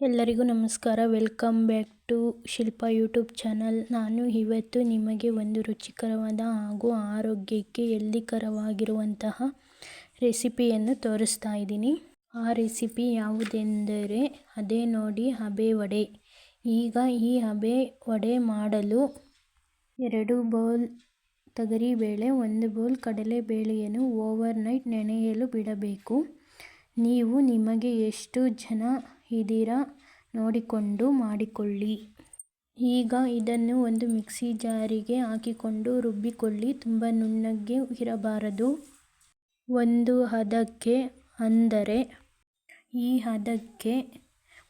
ಎಲ್ಲರಿಗೂ ನಮಸ್ಕಾರ. Welcome back to Shilpa YouTube channel. ನಾನು ಇವತ್ತು ನಿಮಗೆ ಒಂದು ರುಚಿಕರವಾದ ಹಾಗೂ ಆರೋಗ್ಯಕ್ಕೆ ಎಲ್ಲಿಕರವಾಗಿರುವಂತಹ ರೆಸಿಪಿಯನ್ನು ತೋರಿಸ್ತಾ ಇದ್ದೀನಿ. ಆ ರೆಸಿಪಿ ಯಾವುದೆಂದರೆ, ಅದೇ ನೋಡಿ, ಹಬೆ ವಡೆ. ಈಗ ಈ ಹಬೆ ವಡೆ ಮಾಡಲು ಎರಡು ಬೌಲ್ ತೊಗರಿಬೇಳೆ, ಒಂದು ಬೌಲ್ ಕಡಲೆಬೇಳೆಯನ್ನು ಓವರ್ ನೈಟ್ ನೆನೆಯಲು ಬಿಡಬೇಕು. ನೀವು ನಿಮಗೆ ಎಷ್ಟು ಜನ ಇದ್ದೀರಾ ನೋಡಿಕೊಂಡು ಮಾಡಿಕೊಳ್ಳಿ. ಈಗ ಇದನ್ನು ಒಂದು ಮಿಕ್ಸಿ ಜಾರಿಗೆ ಹಾಕಿಕೊಂಡು ರುಬ್ಬಿಕೊಳ್ಳಿ. ತುಂಬ ನುಣ್ಣಗೆ ಇರಬಾರದು. ಒಂದು ಹದಕ್ಕೆ ಅಂದರೆ ಈ ಹದಕ್ಕೆ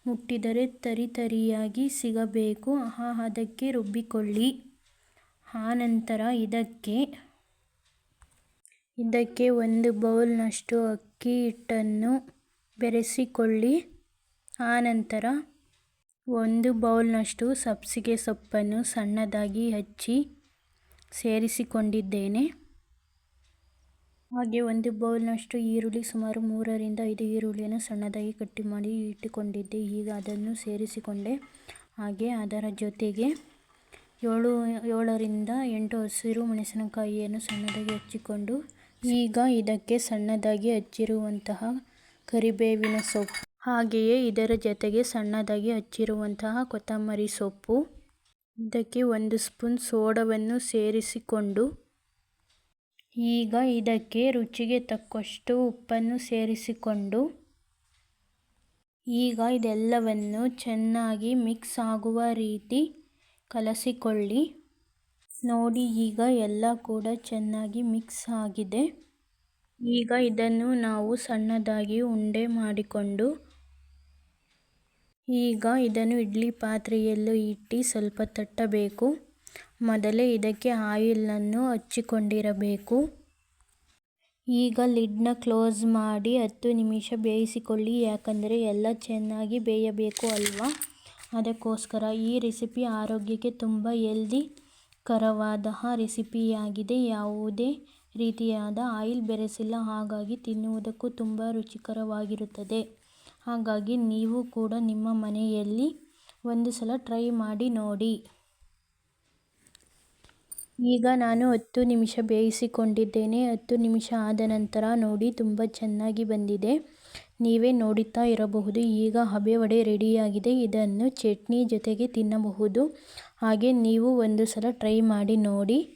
ಮುಟ್ಟಿದರೆ ತರಿತರಿಯಾಗಿ ಸಿಗಬೇಕು. ಆ ಹದಕ್ಕೆ ರುಬ್ಬಿಕೊಳ್ಳಿ. ಆನಂತರ ಇದಕ್ಕೆ ಇದಕ್ಕೆ ಒಂದು ಬೌಲ್ನಷ್ಟು ಅಕ್ಕಿ ಹಿಟ್ಟನ್ನು ಬೆರೆಸಿಕೊಳ್ಳಿ. ಆನಂತರ ಒಂದು ಬೌಲ್ನಷ್ಟು ಸಬ್ಬಸಿಗೆ ಸೊಪ್ಪನ್ನು ಸಣ್ಣದಾಗಿ ಹಚ್ಚಿ ಸೇರಿಸಿಕೊಂಡಿದ್ದೇನೆ. ಹಾಗೆ ಒಂದು ಬೌಲ್ನಷ್ಟು ಈರುಳ್ಳಿ ಸುಮಾರು ಮೂರರಿಂದ ಐದು ಈರುಳ್ಳಿಯನ್ನು ಸಣ್ಣದಾಗಿ ಕಟ್ಟಿ ಮಾಡಿ ಇಟ್ಟುಕೊಂಡಿದ್ದೆ. ಈಗ ಅದನ್ನು ಸೇರಿಸಿಕೊಂಡೆ. ಹಾಗೆ ಅದರ ಜೊತೆಗೆ ಏಳು, ಏಳರಿಂದ ಎಂಟು ಹಸಿರು ಮೆಣಸಿನಕಾಯಿಯನ್ನು ಸಣ್ಣದಾಗಿ ಹಚ್ಚಿಕೊಂಡು ಈಗ ಇದಕ್ಕೆ ಸಣ್ಣದಾಗಿ ಹಚ್ಚಿರುವಂತಹ ಕರಿಬೇವಿನ ಸೊಪ್ಪು ಹಾಗೆಯೇ ಇದರ ಜೊತೆಗೆ ಸಣ್ಣದಾಗಿ ಹಚ್ಚಿರುವಂತಹ ಕೊತ್ತಂಬರಿ ಸೊಪ್ಪು. ಇದಕ್ಕೆ ಒಂದು ಸ್ಪೂನ್ ಸೋಡವನ್ನು ಸೇರಿಸಿಕೊಂಡು, ಈಗ ಇದಕ್ಕೆ ರುಚಿಗೆ ತಕ್ಕಷ್ಟು ಉಪ್ಪನ್ನು ಸೇರಿಸಿಕೊಂಡು, ಈಗ ಇದೆಲ್ಲವನ್ನು ಚೆನ್ನಾಗಿ ಮಿಕ್ಸ್ ಆಗುವ ರೀತಿ ಕಲಸಿಕೊಳ್ಳಿ. ನೋಡಿ, ಈಗ ಎಲ್ಲ ಕೂಡ ಚೆನ್ನಾಗಿ ಮಿಕ್ಸ್ ಆಗಿದೆ. ಈಗ ಇದನ್ನು ನಾವು ಸಣ್ಣದಾಗಿ ಉಂಡೆ ಮಾಡಿಕೊಂಡು ಈಗ ಇದನ್ನು ಇಡ್ಲಿ ಪಾತ್ರೆಯಲ್ಲೂ ಇಟ್ಟು ಸ್ವಲ್ಪ ತಟ್ಟಬೇಕು. ಮೊದಲೇ ಇದಕ್ಕೆ ಆಯಿಲನ್ನು ಹಚ್ಚಿಕೊಂಡಿರಬೇಕು. ಈಗ ಲಿಡ್ನ ಕ್ಲೋಸ್ ಮಾಡಿ ಹತ್ತು ನಿಮಿಷ ಬೇಯಿಸಿಕೊಳ್ಳಿ. ಯಾಕಂದರೆ ಎಲ್ಲ ಚೆನ್ನಾಗಿ ಬೇಯಬೇಕು ಅಲ್ವಾ? ಅದಕ್ಕೋಸ್ಕರ ಈ ರೆಸಿಪಿ ಆರೋಗ್ಯಕ್ಕೆ ತುಂಬ ಹೆಲ್ದಿಕರವಾದ ರೆಸಿಪಿಯಾಗಿದೆ. ಯಾವುದೇ ರೀತಿಯಾದ ಆಯಿಲ್ ಬೆರೆಸಿಲ್ಲ. ಹಾಗಾಗಿ ತಿನ್ನುವುದಕ್ಕೂ ತುಂಬ ರುಚಿಕರವಾಗಿರುತ್ತದೆ. ಹಾಗಾಗಿ ನೀವು ಕೂಡ ನಿಮ್ಮ ಮನೆಯಲ್ಲಿ ಒಂದು ಸಲ ಟ್ರೈ ಮಾಡಿ ನೋಡಿ. ಈಗ ನಾನು ಹತ್ತು ನಿಮಿಷ ಬೇಯಿಸಿಕೊಂಡಿದ್ದೇನೆ. ಹತ್ತು ನಿಮಿಷ ಆದ ನಂತರ ನೋಡಿ ತುಂಬ ಚೆನ್ನಾಗಿ ಬಂದಿದೆ. ನೀವೇ ನೋಡುತ್ತಾ ಇರಬಹುದು. ಈಗ ಹಬೆ ವಡೆ ರೆಡಿಯಾಗಿದೆ. ಇದನ್ನು ಚಟ್ನಿ ಜೊತೆಗೆ ತಿನ್ನಬಹುದು. ಹಾಗೆ ನೀವು ಒಂದು ಸಲ ಟ್ರೈ ಮಾಡಿ ನೋಡಿ.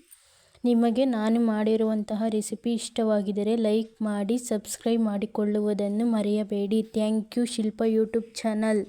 ನಿಮಗೆ ನಾನು ಮಾಡಿರುವಂತಹ ರೆಸಿಪಿ ಇಷ್ಟವಾಗಿದ್ದರೆ ಲೈಕ್ ಮಾಡಿ, ಸಬ್ಸ್ಕ್ರೈಬ್ ಮಾಡಿಕೊಳ್ಳುವುದನ್ನು ಮರೆಯಬೇಡಿ. Thank you Shilpa YouTube channel.